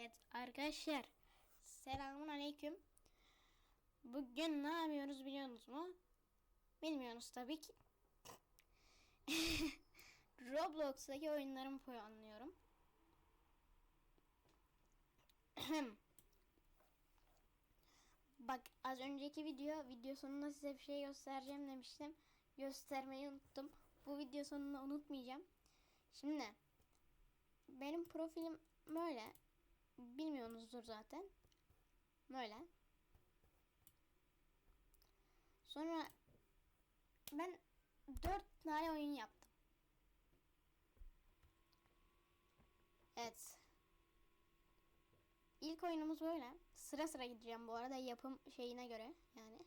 Evet arkadaşlar selamun aleyküm. Bugün ne yapıyoruz biliyorsunuz mu? Bilmiyorsunuz tabii ki. Roblox'taki oyunlarımı puanlıyorum. Bak az önceki video video sonunda size bir şey göstereceğim demiştim. Göstermeyi unuttum. Bu video sonunu unutmayacağım. Şimdi benim profilim böyle. Bilmiyorsunuzdur zaten. Böyle. Sonra ben dört tane oyun yaptım. Evet. İlk oyunumuz böyle. Sıra sıra gideceğim bu arada yapım şeyine göre yani.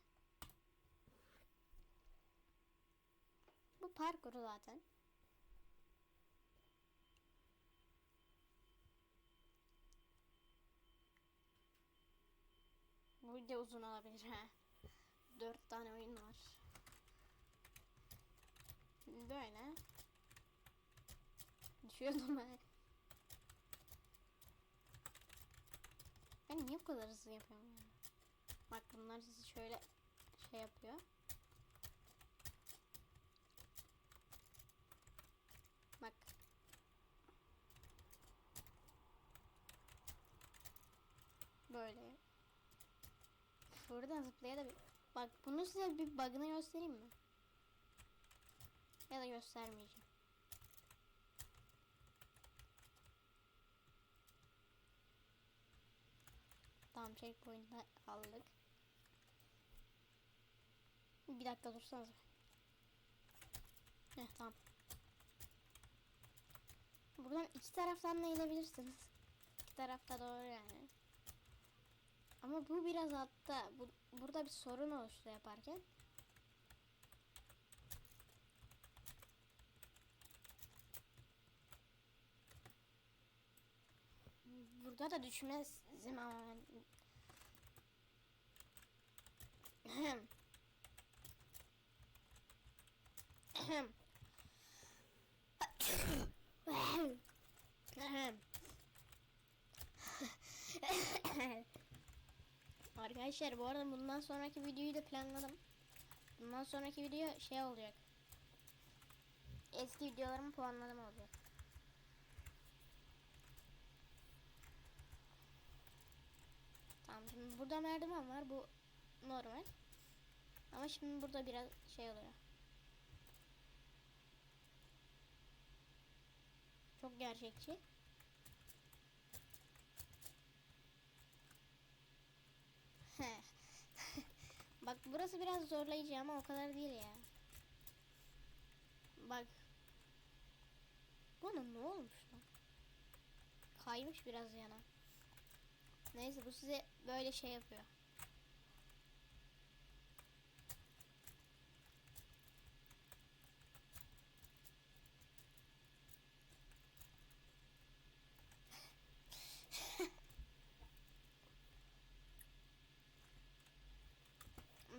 Bu parkuru zaten. Bu video uzun olabilir ha. Dört tane oyun var. Böyle. Düşüyordum ben. Ben niye bu kadar hızlı yapıyorum yani? Bak bunlar sizi şöyle şey yapıyor. Bak. Böyle. Şuradan zıplayabilir. Bak bunu size bir bug'ını göstereyim mi? Ya da göstermeyeceğim. Tamam checkpoint'ı aldık. Bir dakika dursanız. Heh tamam. Buradan iki taraftan da inebilirsiniz. İki tarafta doğru yani. Ama bu biraz altta. Bu, burada bir sorun oluştu yaparken. Burada da düşmezim ama ben. Arkadaşlar bu arada bundan sonraki videoyu da planladım. Bundan sonraki video şey olacak. Eski videolarımı puanladım olacak. Tamam şimdi burada merdiven var bu normal. Ama şimdi burada biraz şey oluyor. Çok gerçekçi. Bak burası biraz zorlayıcı ama o kadar değil ya. Bak. Bana ne olmuş lan? Kaymış biraz yana. Neyse bu size böyle şey yapıyor.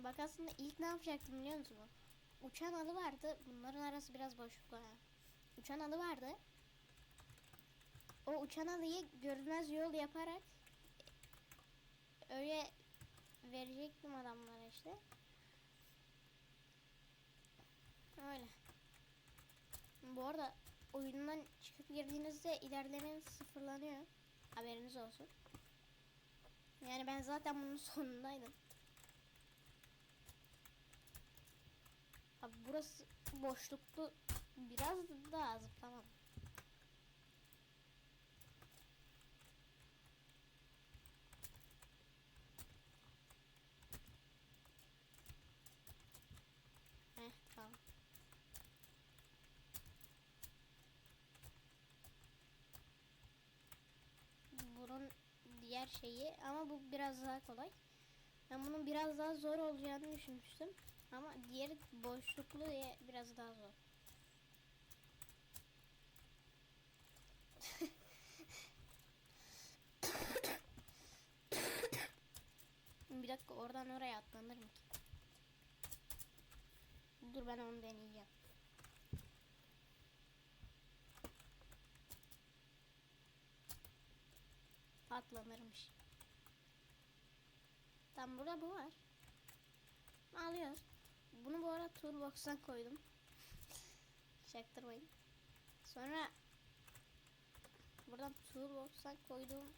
Bak aslında ilk ne yapacaktım biliyor musun? Uçan alı vardı. Bunların arası biraz boşluklu ha. Uçan alı vardı. O uçan alıyı görünmez yol yaparak öyle verecektim adamlara işte. Öyle. Bu arada oyundan çıkıp girdiğinizde ilerlemeniz sıfırlanıyor. Haberiniz olsun. Yani ben zaten bunun sonundaydım. Abi burası boşluklu biraz daha zıplamam. Heh tamam. Bunun diğer şeyi ama bu biraz daha kolay. Ben bunun biraz daha zor olacağını düşünmüştüm. Ama diğeri boşluklu diye biraz daha zor. Bir dakika oradan oraya atlanır mı ki? Dur ben onu deneyeceğim. atlanırmış. Tam burada bu var. Alıyoruz. Bunu bu arada toolbox'tan koydum. Çaktırmayın. Sonra buradan toolbox'tan koyduğum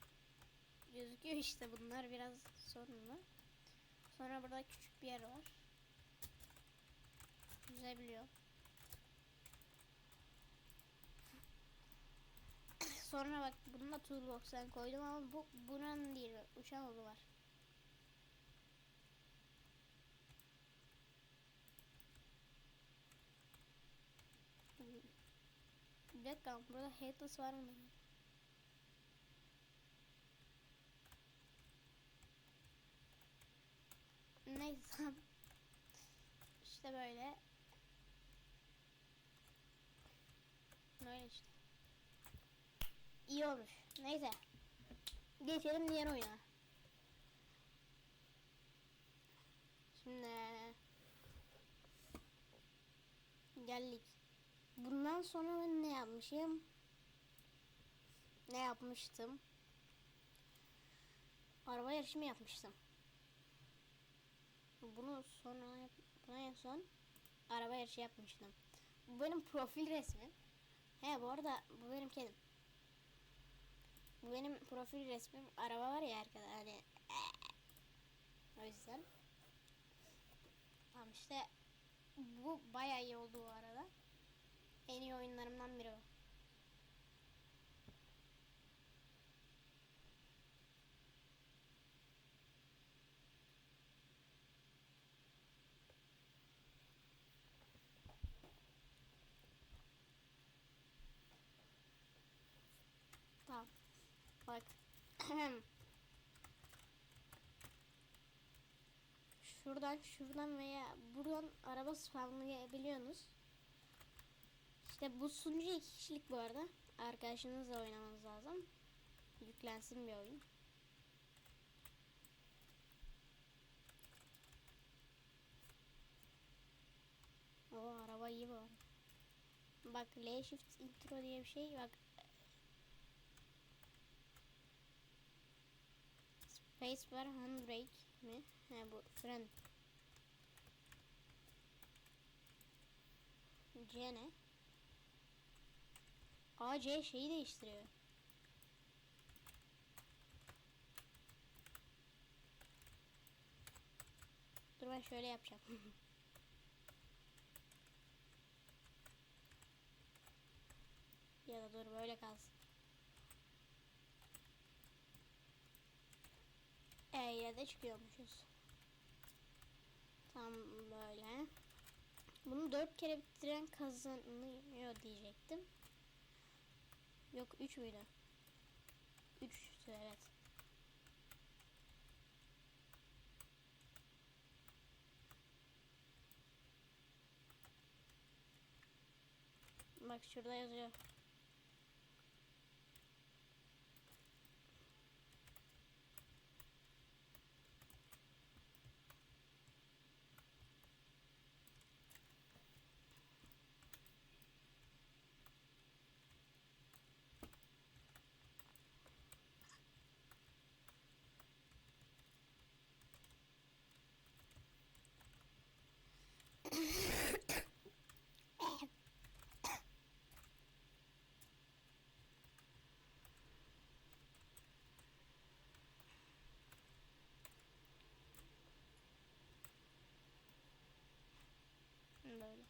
gözüküyor işte bunlar biraz sorunlu. Sonra burada küçük bir yer var. Yüzebiliyor. Sonra bak bunu da toolbox'tan koydum ama bu buranın değil uçan yolu var. Bir dakika burada headless var mı? Neyse. işte böyle. Böyle işte. İyi olmuş. Neyse. Geçelim diğer oyuna. Şimdi geldik. Bundan sonra ben ne yapmışım? Ne yapmıştım? Araba yarışı mı yapmıştım? Bunu sonra buna en son araba yarışı yapmıştım. Bu benim profil resmim. He bu arada bu benim kedim. Bu benim profil resmim. Araba var ya arkada hani o yüzden. Tamam işte bu bayağı iyi oldu bu arada. En iyi oyunlarımdan biri o. Tamam. Bak. şuradan şuradan veya buradan araba spamlayabiliyorsunuz. İşte bu sunucu iki kişilik bu arada. Arkadaşınızla oynamanız lazım. Yüklensin bir oyun. O araba iyi bu arada. Bak L shift intro diye bir şey bak. Space var handbrake mi? He bu fren. C ne? A C şeyi değiştiriyor. Dur ben şöyle yapacağım. ya da dur böyle kalsın. E ile de çıkıyormuşuz. Tam böyle. Bunu dört kere bitiren kazanıyor diyecektim. Yok 3 müydü? 3 evet. Bak şurada yazıyor. Böyle.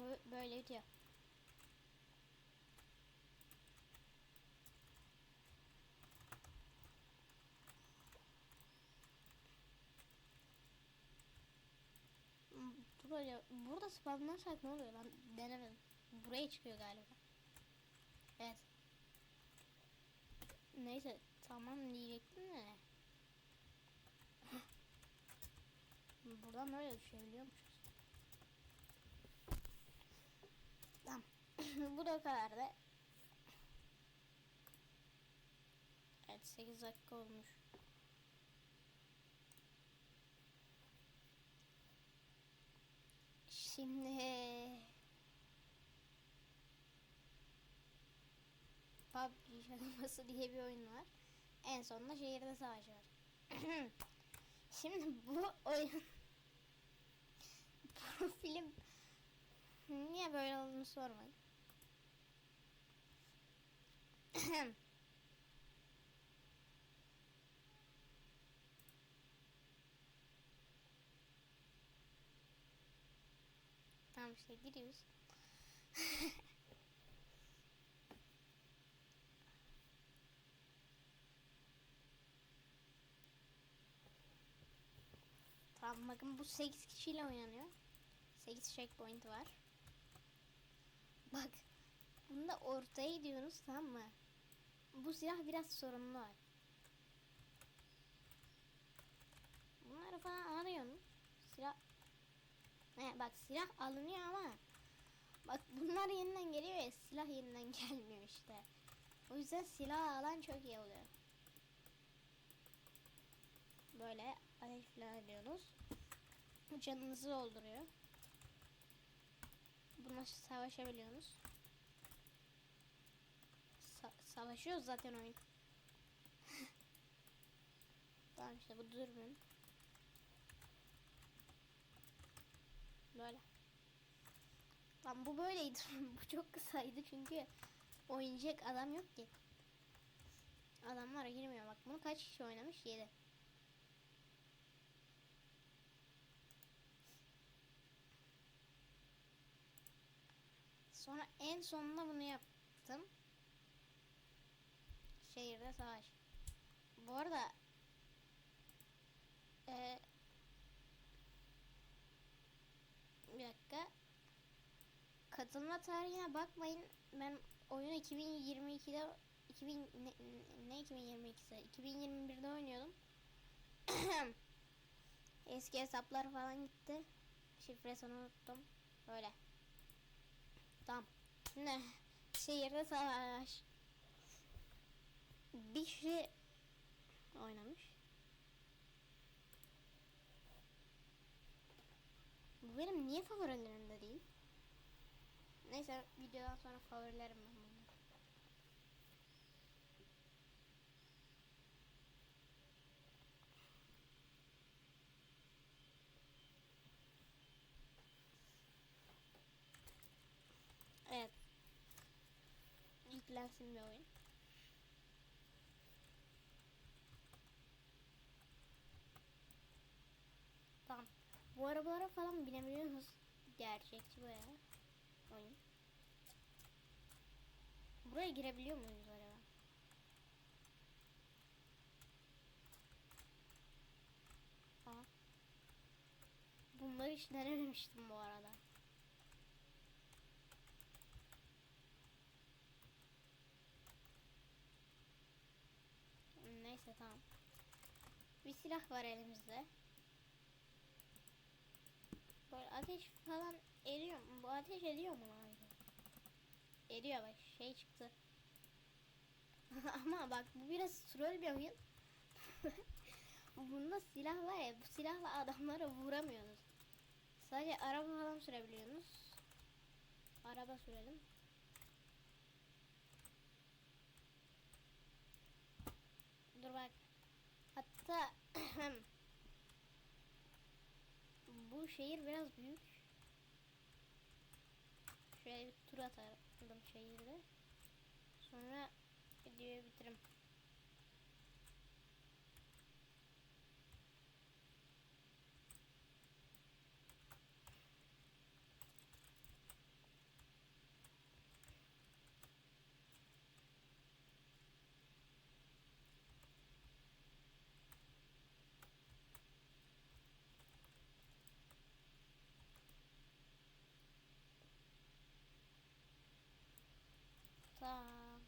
Bu- böyle bitiyor. Böyle burada spamlarsak ne oluyor lan denemedim. Buraya çıkıyor galiba. Evet. Neyse tamam diyecektim de. Buradan böyle düşebiliyormuşuz. Tamam. Bu da o kadar da. Evet 8 dakika olmuş. Şimdi PUBG şaklaması diye bir oyun var. En sonunda şehirde savaş var. Şimdi bu oyun profilim niye böyle olduğunu sormayın. tamam işte giriyoruz. Tamam bakın bu 8 kişiyle oynanıyor. 8 checkpoint var. Bak bunda ortaya gidiyorsunuz tamam mı? Bu silah biraz sorunlu. Bunları falan arıyorsun. Silah He, bak silah alınıyor ama bak bunlar yeniden geliyor ya silah yeniden gelmiyor işte. O yüzden silah alan çok iyi oluyor. Böyle ateş falan ediyorsunuz. Canınızı dolduruyor. Buna savaşabiliyorsunuz. Sa savaşıyoruz zaten oyun. tamam işte bu dürbün. Böyle. Lan bu böyleydi. bu çok kısaydı çünkü oynayacak adam yok ki. Adamlar girmiyor bak. Bunu kaç kişi oynamış? 7. Sonra en sonunda bunu yaptım. Şehirde savaş. Bu arada e, bir dakika katılma tarihine bakmayın. Ben oyunu 2022'de 2000 ne, ne 2022'si 2021'de oynuyordum. Eski hesaplar falan gitti. Şifresini unuttum. Böyle. Tamam. Ne? Şehirde savaş. Bir kişi oynamış. Bu benim niye favorilerimde değil? Neyse videodan sonra favorilerim ben bunu. Evet. Yüklensin bir oyun. Bu arabalara falan binebiliyorsunuz. Gerçekçi baya oyun. Buraya girebiliyor muyuz acaba? Aa. Bunları hiç denememiştim bu arada. Neyse tamam. Bir silah var elimizde. Böyle ateş falan eriyor mu? Bu ateş ediyor mu abi? Eriyor bak şey çıktı. Ama bak bu biraz troll bir oyun. Bunda silah var ya bu silahla adamlara vuramıyorsunuz. Sadece araba falan sürebiliyorsunuz. Araba sürelim. Dur bak. Hatta bu şehir biraz büyük. Şöyle bir tur atalım şehirde. Sonra videoyu bitiririm. Tamam.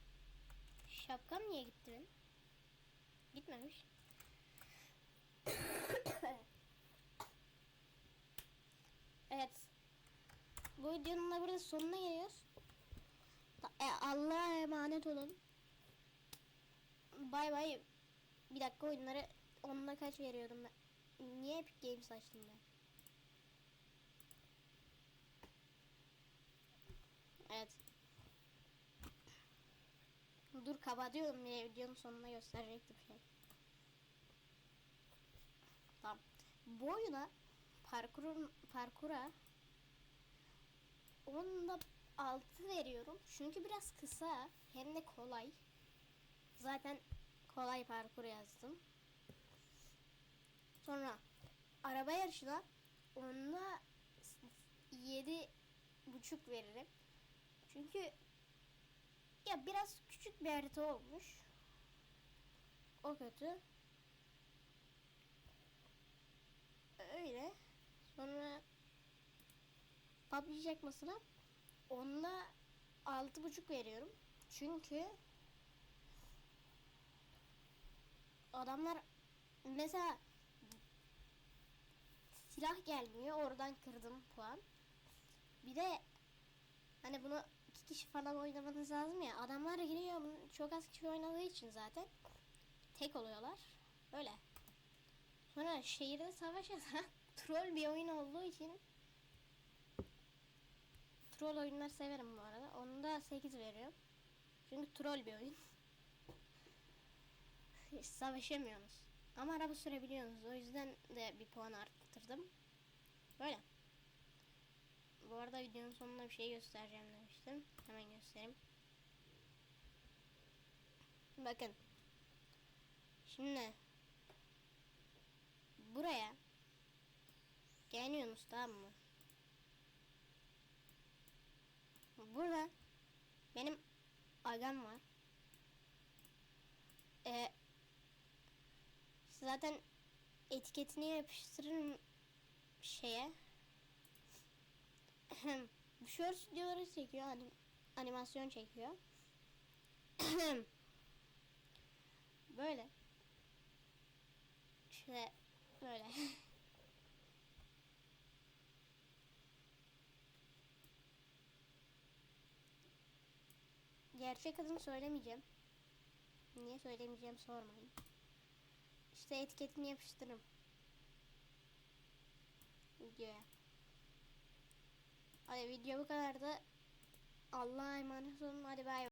Şapkam niye gitti? Gitmemiş. evet. Bu videonun da burada sonuna geliyoruz. E, Allah'a emanet olun. Bay bay. Bir dakika oyunları onunla kaç veriyordum ben? Niye Epic Games açtım ben? Evet. Dur kapatıyorum ya videonun sonuna gösterecektim şey. Tamam. Bu oyuna parkurun parkura onda 6 veriyorum. Çünkü biraz kısa hem de kolay. Zaten kolay parkur yazdım. Sonra araba yarışına onda 7 buçuk veririm. Çünkü ya biraz küçük bir harita olmuş. O kötü. Öyle. Sonra PUBG çakmasına onda altı buçuk veriyorum. Çünkü adamlar mesela silah gelmiyor. Oradan kırdım puan. Bir de hani bunu iki kişi falan oynamanız lazım ya. Adamlar giriyor çok az kişi oynadığı için zaten tek oluyorlar. Böyle. Sonra şehirde savaş yasan troll bir oyun olduğu için troll oyunlar severim bu arada. Onu da 8 veriyorum. Çünkü troll bir oyun. Savaşamıyorsunuz. Ama araba sürebiliyorsunuz. O yüzden de bir puan arttırdım. Arada videonun sonunda bir şey göstereceğim demiştim. Hemen göstereyim. Bakın. Şimdi buraya geliyorsunuz tamam mı? Burada benim agam var. Ee, zaten etiketini yapıştırırım şeye. Shorts videoları çekiyor, anim animasyon çekiyor. böyle. Şöyle böyle. Gerçek adını söylemeyeceğim. Niye söylemeyeceğim sormayın. İşte etiketini yapıştırırım. Videoya. Hadi video bu kadardı. Allah'a emanet olun. Hadi bay bay.